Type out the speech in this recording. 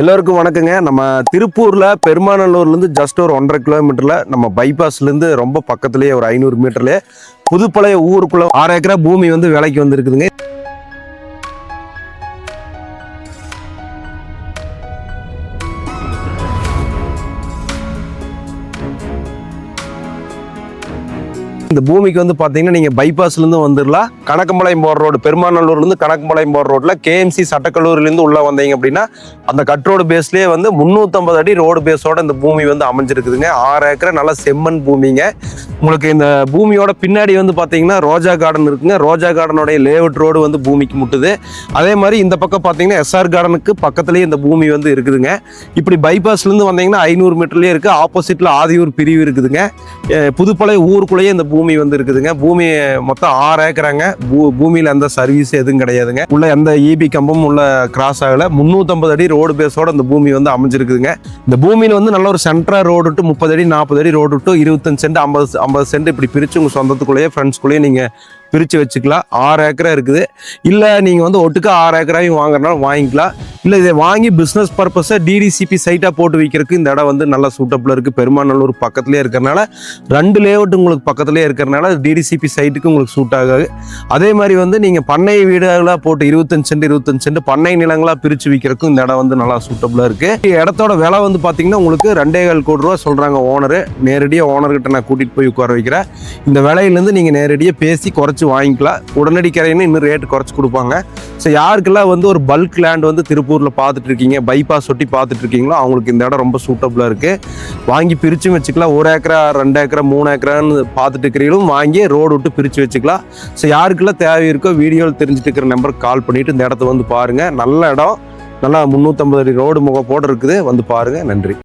எல்லோருக்கும் வணக்கங்க. நம்ம திருப்பூரில் பெருமாநல்லூர்லேருந்து ஜஸ்ட் ஒரு ஒன்றரை கிலோமீட்டரில் நம்ம பைபாஸ்லேருந்து ரொம்ப பக்கத்துலேயே ஒரு ஐநூறு மீட்டர்லேயே புதுப்பழைய ஊருக்குள்ளே ஆறு ஏக்கரா பூமி வந்து விலைக்கு வந்திருக்குதுங்க. இந்த பூமிக்கு வந்து பார்த்தீங்கன்னா நீங்கள் பைபாஸ்லேருந்து வந்துடலாம் கணக்கம்பாளையம் போகிற ரோடு பெருமாநல்லூர்லேருந்து கணக்கம்பாளையம் போகிற ரோட்ல கேஎம்சி சட்டக்கல்லூரிலேருந்து உள்ளே வந்தீங்க அப்படின்னா அந்த கட் ரோடு பேஸ்லேயே வந்து 350 அடி ரோடு பேஸோட இந்த பூமி வந்து அமைஞ்சிருக்குதுங்க. ஆறு ஏக்கர் நல்ல செம்மண் பூமிங்க. உங்களுக்கு இந்த பூமியோட பின்னாடி வந்து பார்த்தீங்கன்னா ரோஜா கார்டன் இருக்குங்க. ரோஜா கார்டனுடைய லேஅவுட் ரோடு வந்து பூமிக்கு முட்டுது. அதே மாதிரி இந்த பக்கம் பார்த்தீங்கன்னா எஸ்ஆர் கார்டனுக்கு பக்கத்துலேயே இந்த பூமி வந்து இருக்குதுங்க. இப்படி பைபாஸ்லேருந்து வந்தீங்கன்னா ஐநூறு மீட்டர்லேயே இருக்குது ஆப்போசிட்டில் ஆதியூர் பிரிவு இருக்குதுங்க. புதுப்பழைய ஊருக்குள்ளேயே இந்த பூமி வந்து இருக்குதுங்க. பூமி மொத்தம் ஆறு ஏக்கராங்க. பூ பூமியில எந்த சர்வீஸ் எதுவும் கிடையாதுங்க. உள்ள எந்த இபி கம்பமும் உள்ள கிராஸ் ஆகல. முந்நூற்றம்பது அடி ரோடு பேஸோட இந்த பூமி வந்து அமைஞ்சிருக்குதுங்க. இந்த பூமியில வந்து நல்ல ஒரு சென்ட்ரா ரோடு டு முப்பது அடி நாற்பது அடி ரோடு டு இருபத்தஞ்சு சென்ட் ஐம்பது ஐம்பது சென்ட் இப்படி பிரிச்சு உங்க சொந்தத்துக்குள்ளேயே ஃப்ரெண்ட்ஸ்குள்ளேயே நீங்க பிரித்து வச்சுக்கலாம். ஆறு ஏக்கரா இருக்குது. இல்லை நீங்கள் வந்து ஒட்டுக்கா ஆறு ஏக்கராயும் வாங்குறனாலும் வாங்கிக்கலாம். இல்லை இதை வாங்கி பிஸ்னஸ் பர்பஸை டிடிசிபி சைட்டாக போட்டு வைக்கிறதுக்கு இந்த இடம் வந்து நல்லா சூட்டபிளா இருக்குது பெருமாநல்லூர் பக்கத்துலேயே இருக்கிறனால ரெண்டு லேஅவுட் உங்களுக்கு பக்கத்துலேயே இருக்கிறனால டிடிசிபி சைட்டுக்கு உங்களுக்கு சூட் ஆகாது. அதே மாதிரி வந்து நீங்கள் பண்ணை வீடுகளாக போட்டு இருபத்தஞ்சு சென்ட் இருபத்தஞ்சு சென்ட் பண்ணை நிலங்களாக பிரித்து வைக்கிறதுக்கும் இந்த இடம் வந்து நல்லா சூட்டபிளா இருக்குது இடத்தோட விலை வந்து பார்த்தீங்கன்னா உங்களுக்கு ரெண்டே கால் கோடி ரூபா சொல்கிறாங்க ஓனரு நேரடியாக ஓனர்கிட்ட நான் கூட்டிகிட்டு போய் உட்கார வைக்கிறேன். இந்த விலையிலேருந்து நீங்கள் நேரடியாக பேசி குறைச்சி வாங்கிக்கலாம் உடனடி கரைன்னு இன்னும் ரேட் குறைச்சி கொடுப்பாங்க. ஸோ யாருக்கெல்லாம் வந்து ஒரு பல்க் லேண்ட் வந்து திருப்பூரில் பார்த்துட்டு இருக்கீங்க பைபாஸ் ஒட்டி பார்த்துட்டு இருக்கீங்களோ அவங்களுக்கு இந்த இடம் ரொம்ப சூட்டபுளாக இருக்குது வாங்கி பிரிச்சும் வச்சுக்கலாம். ஒரு ஏக்கரா ரெண்டு ஏக்கரா மூணு ஏக்கரான்னு பார்த்துட்டு இருக்கிறீங்களும் வாங்கி ரோடு விட்டு பிரித்து வச்சுக்கலாம். ஸோ யாருக்கெல்லாம் தேவை இருக்கோ வீடியோவில் தெரிஞ்சுட்டு இருக்கிற நம்பருக்கு கால் பண்ணிவிட்டு இந்த இடத்த வந்து பாருங்கள் நல்ல இடம். நல்லா முந்நூற்றம்பது அடி ரோடு முகப்போடு இருக்குது வந்து பாருங்கள் நன்றி.